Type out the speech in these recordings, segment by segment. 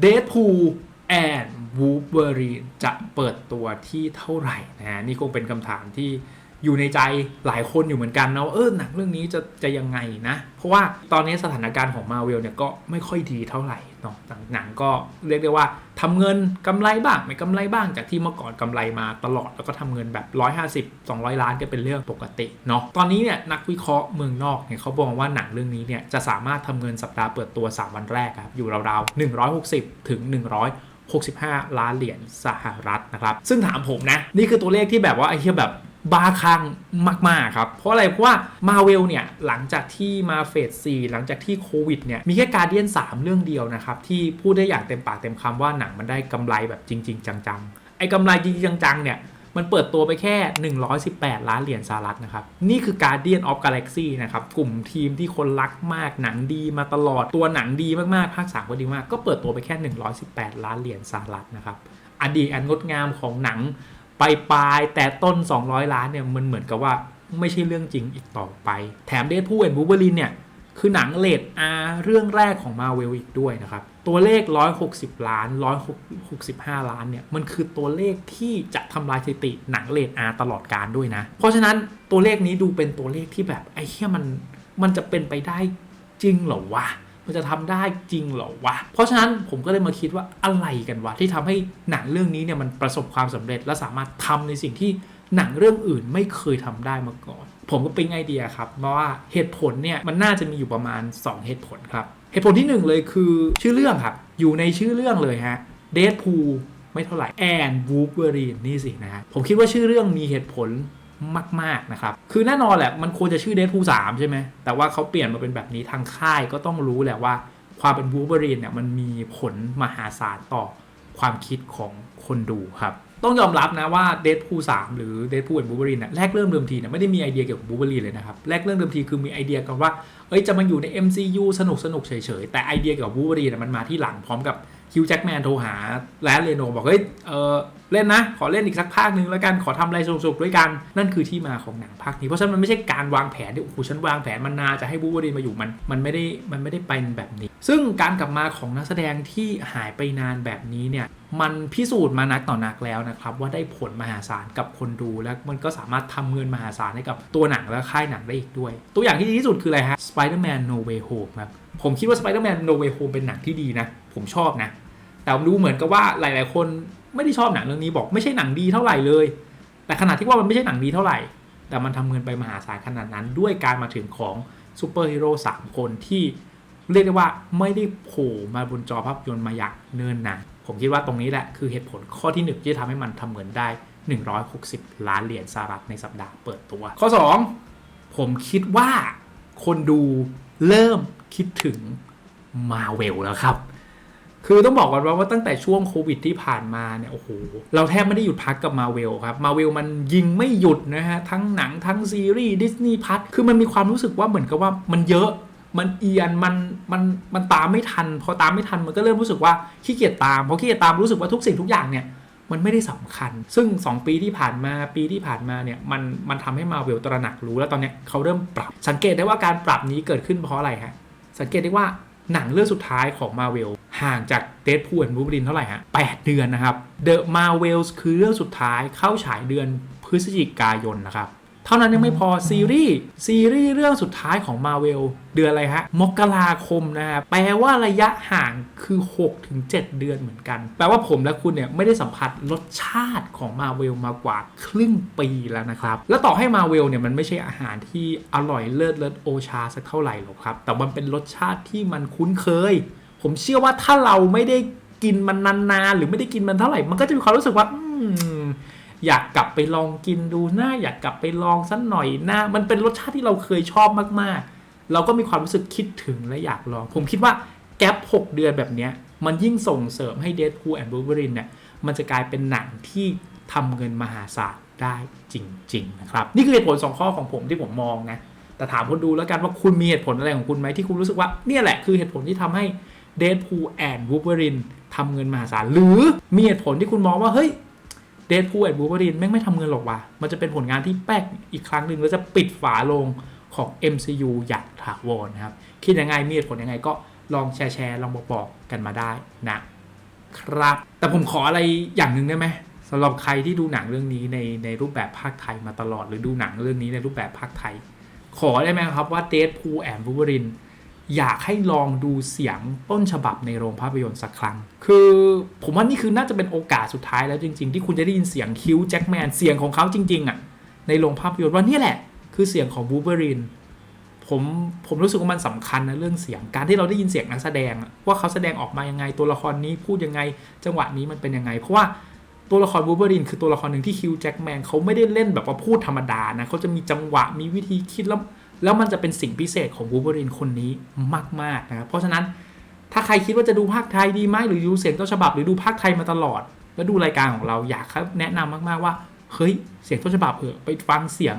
เด p พูแอนวูเบอรีนจะเปิดตัวที่เท่าไหร่นะฮะนี่คงเป็นคำถามที่ อยู่ในใจหลายคนอยู่เหมือนกันนะว่าเออหนังเรื่องนี้จะจะยังไงนะ เพราะว่าตอนนี้สถานการณ์ของมาเวลเนี่ยก็ไม่ค่อยดีเท่าไหร่เนาะหนังก็เรียกได้ว่าทำเงินกำไรบ้าง ไม่กำไรบ้างจากที่เมื่อก่อนกำไรมาตลอดแล้วก็ทำเงินแบบ 150 200 ล้านก็เป็นเรื่องปกติเนาะตอนนี้เนี่ยนักวิเคราะห์เมืองนอกเนี่ยเขาบอกว่าหนังเรื่องนี้เนี่ยจะสามารถทำเงินสัปดาห์เปิดตัว 3 วันแรกครับอยู่ราวๆ160 ถึง 100 65 ล้านเหรียญสหรัฐนะครับ ซึ่งถามผมนะ นี่คือตัวเลขที่แบบว่าไอ้เหี้ยแบบ บาคังมาก ๆ ครับ เพราะอะไร เพราะว่ามาเวลเนี่ย หลังจากที่มาเฟส4หลังจากที่โควิดเนี่ย มีแค่การเดียน 3 เรื่องเดียวนะครับ ที่พูดได้อย่างเต็มปากเต็มคำว่าหนังมันได้กำไรแบบจริง ๆ จัง ๆ ไอ้กำไรจริง ๆ จัง ๆ เนี่ย มันเปิดตัวไปแค่ 118 ล้านเหรียญสหรัฐนะครับ นี่คือ Guardian of Galaxy นะครับ กลุ่มทีมที่คนรักมากหนังดีมาตลอดตัวหนังดีมากๆภาค3ก็ดีมากก็เปิดตัวไปแค่ 118 ล้านเหรียญสหรัฐนะครับอดีตอันงดงามของหนัง ปปลายแต่ต้น 200 ล้านเนี่ยมันเหมือนกับว่าไม่ใช่เรื่องจริงอีกต่อไป แถมเดทพูเอนบูเบอรินเนี่ย คือหนังเลด R เรื่องแรกของมาเวลอีกด้วยนะครับ ตัวเลข 160 ล้าน 165 ล้านเนี่ย มันคือตัวเลขที่จะทำลายสถิติหนังเลด R ตลอดการด้วยนะ เพราะฉะนั้นตัวเลขนี้ดูเป็นตัวเลขที่แบบไอ้เหี้ยมันมันจะเป็นไปได้จริงเหรอวะ มันจะทำได้จริงเหรอวะ เพราะฉะนั้นผมก็เลยมาคิดว่าอะไรกันวะ ที่ทำให้หนังเรื่องนี้เนี่ยมันประสบความสำเร็จและสามารถทำในสิ่งที่หนังเรื่องอื่นไม่เคยทำได้มาก่อน ผมก็เป็นไอเดียครับเพราะว่าเหตุผลเนี่ยมันน่าจะมีอยู่ประมาณ 2 เหตุผลครับ เหตุผลที่ 1 เลยคือชื่อเรื่องครับ อยู่ในชื่อเรื่องเลยฮะเด p พูไม่เท่าไหร่แอนวูเบอรีนนี่สินะฮะผมคิดว่าชื่อเรื่องมีเหตุผล มากๆนะครับ คือแน่นอนแหละมันควรจะชื่อเด p พูสามใช่ไหม แต่ว่าเขาเปลี่ยนมาเป็นแบบนี้ทางค่ายก็ต้องรู้แหละว่า ความเป็นวูเบอรีนเนี่ยมันมีผลมหาศาลต่อความคิดของคนดูครับ ต้องยอมรับนะว่าเด p พูสามหรือเด p พูแอนบูเบอรีนเนี่ยแรกเริ่มเดิมทีเนี่ยไม่ได้มีไอเดียเกี่ยวกับบูเบอรีนเลยนะครับแรกเริ่มเดิมทีคือมีไอเดียกันว่าเอ้ยจะมาอยู่ใน MCU สนุกสนุกเฉยๆแต่ไอเดียเกี่ยวกับบูเบอรีนมันมาที่หลังพร้อมกับ ฮิวแจ็คแมนโทรหาแลนเรโนบอกเฮ้ยเออเล่นนะ ขอเล่นอีกสักภาคนึงแล้วกันขอทำอะไรสนุกๆด้วยกัน นั่นคือที่มาของหนังภาคนี้เพราะฉะนั้นมันไม่ใช่การวางแผนที่โอ้โหฉันวางแผนมันนานจะให้บูเบอรีนมาอยู่มัน มันไม่ได้มันไม่ได้เป็นแบบนี้ ซึ่งการกลับมาของนักแสดงที่หายไปนานแบบนี้เนี่ยมันพิสูจน์มานักต่อนักแล้วนะครับ ว่าได้ผลมหาศาลกับคนดูและมันก็สามารถทำเงินมหาศาลให้กับตัวหนังและค่ายหนังได้อีกด้วย ตัวอย่างที่ดีที่สุดคืออะไรฮะ Spider-Man No Way Home ครับ ผมคิดว่า Spider-Man No Way Home เป็นหนังที่ดีนะ ผมชอบนะ แต่ผมดูเหมือนกับว่าหลาย ๆ คนไม่ได้ชอบหนังเรื่องนี้บอกไม่ใช่หนังดีเท่าไหร่เลย แต่ขนาดที่ว่ามันไม่ใช่หนังดีเท่าไหร่ แต่มันทำเงินไปมหาศาลขนาดนั้นด้วยการมาถึงของซูเปอร์ฮีโร่สามคนที่เรียกได้ว่าไม่ได้โผล่มาบนจอภาพยนตร์มาอย่างเนิ่นนานผมคิดว่าตรงนี้แหละคือเหตุผลข้อที่หนึ่งที่จะทำให้มันทำเงินได้ 160 ล้านเหรียญสหรัฐในสัปดาห์เปิดตัว ข้อ 2 ผมคิดว่าคนดูเริ่ม คิดถึงมาเวลแล้วครับ คือต้องบอกก่อนว่าตั้งแต่ช่วงโควิดที่ผ่านมาเนี่ยโอ้โหเราแทบไม่ได้หยุดพักกับมาเวลครับมาเวลมันยิงไม่หยุดนะฮะ ทั้งหนังทั้งซีรีส์ดิสนีย์พัทคือมันมีความรู้สึกว่าเหมือนกับว่ามันเยอะมันเอียนมันมันมันตามไม่ทัน พอตามไม่ทันมันก็เริ่มรู้สึกว่าขี้เกียจตามพอขี้เกียจตามรู้สึกว่าทุกสิ่งทุกอย่างเนี่ยมันไม่ได้สำคัญ ซึ่ง 2 ปีที่ผ่านมาปีที่ผ่านมาเนี่ยมันมันทำให้มาเวลตระหนักรู้แล้วตอนเนี้ยเขาเริ่มปรับ สังเกตได้ว่าการปรับนี้เกิดขึ้นเพราะอะไรฮะ สังเกตได้ว่าหนังเรื่องสุดท้ายของมาเวลห่างจากเด p พูลแอนบูบลินเท่าไหร่ฮะ8เดือนนะครับ The Marvels คือเรื่องสุดท้ายเข้าฉายเดือนพฤศจิกายนนะครับ เท่านั้นยังไม่พอซีรีส์ซีรีส์เรื่องสุดท้ายของ Marvel เดือนอะไรฮะ มกราคมนะครับแปลว่าระยะห่างคือ6-7เดือนเหมือนกัน แปลว่าผมและคุณเนี่ยไม่ได้สัมผัสรสชาติของ Marvel มากว่าครึ่งปีแล้วนะครับ แล้วต่อให้ Marvel เนี่ยมันไม่ใช่อาหารที่อร่อยเลิศเลิศโอชาสักเท่าไหร่หรอกครับ แต่มันเป็นรสชาติที่มันคุ้นเคย ผมเชื่อว่าถ้าเราไม่ได้กินมันนานๆหรือไม่ได้กินมันเท่าไหร่ มันก็จะมีความรู้สึกว่า อยากกลับไปลองกินดูหน้า อยากกลับไปลองสักหน่อยหน้า มันเป็นรสชาติที่เราเคยชอบมากๆ เราก็มีความรู้สึกคิดถึงและอยากลอง ผมคิดว่าแกล6เดือนแบบเนี้ยมันยิ่งส่งเสริมให้ Deadpool and Wolverine เนี่ยมันจะกลายเป็นหนังที่ทำเงินมหาศาลได้จริง ๆ นะครับ นี่คือเหตุผล 2 ข้อของผมที่ผมมองนะแต่ถามคนดูแล้วกันว่าคุณมีเหตุผลอะไรของคุณไหมที่คุณรู้สึกว่าเนี่ยแหละคือเหตุผลที่ทำให้ Deadpool and Wolverine ทำเงินมหาศาลหรือมีเหตุผลที่คุณมองว่าเฮ้ย เดดพูลแอนด์บูเบอรีนแม่งไม่ทำเงินหรอกว่ะ มันจะเป็นผลงานที่แป๊กอีกครั้งหนึ่งแล้วจะปิดฝาลงของ MCU อย่างถาวรนะครับ คิดยังไงมีเหตุผลยังไงก็ลองแชร์แชร์ลองบอกบอกกันมาได้นะครับ แต่ผมขออะไรอย่างหนึ่งได้ไหมสำหรับใครที่ดูหนังเรื่องนี้ในในรูปแบบภาคไทยมาตลอด หรือดูหนังเรื่องนี้ในรูปแบบภาคไทย ขอได้ไหมครับว่าเดทพูแอมบูเบริน อยากให้ลองดูเสียงต้นฉบับในโรงภาพยนตร์สักครั้ง คือผมว่านี่คือน่าจะเป็นโอกาสสุดท้ายแล้วจริง ๆ ที่คุณจะได้ยินเสียงคิวแจ็คแมนเสียงของเขาจริงๆอะในโรงภาพยนตร์ว่านี่แหละ คือเสียงของบูเบอรินผมผมรู้สึกว่ามันสำคัญนะเรื่องเสียงการที่เราได้ยินเสียงนักแสดง ว่าเขาแสดงออกมายังไงตัวละครนี้พูดยังไงจังหวะนี้มันเป็นยังไง เพราะว่าตัวละครบูเบอรินคือตัวละครหนึ่งที่คิวแจ็คแมนเขาไม่ได้เล่นแบบว่าพูดธรรมดานะเขาจะมีจังหวะมีวิธีคิดแล้ว แล้วมันจะเป็นสิ่งพิเศษของบูเบอรินคนนี้มากๆนะครับเพราะฉะนั้นถ้าใครคิดว่าจะดูภาคไทยดีไหมหรือดูเสียงต้นฉบับหรือดูภาคไทยมาตลอด แล้วดูรายการของเราอยากแนะนำมากๆว่าเฮ้ยเสียงต้นฉบับเถอไปฟังเสียง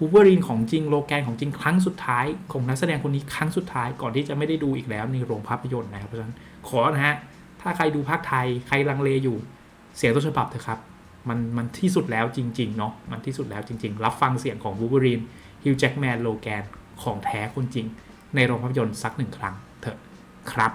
วูเวอรีนของจริงโลแกนของจริงครั้งสุดท้ายของนักแสดงคนนี้ครั้งสุดท้ายก่อนที่จะไม่ได้ดูอีกแล้วในโรงภาพยนตร์นะครับเพราะฉะนั้นขอนะฮะถ้าใครดูภาคไทยใครลังเลอยู่เสียงต้นฉบับเถอะครับมันมันที่สุดแล้วจริงๆเนาะมันที่สุดแล้วจริง ๆ รับฟังเสียงของวูเวอรีน ฮิวจ์แจ็คแมนโลแกนของแท้คนจริง ในโรงภาพยนตร์สักหนึ่งครั้งเถอะครับ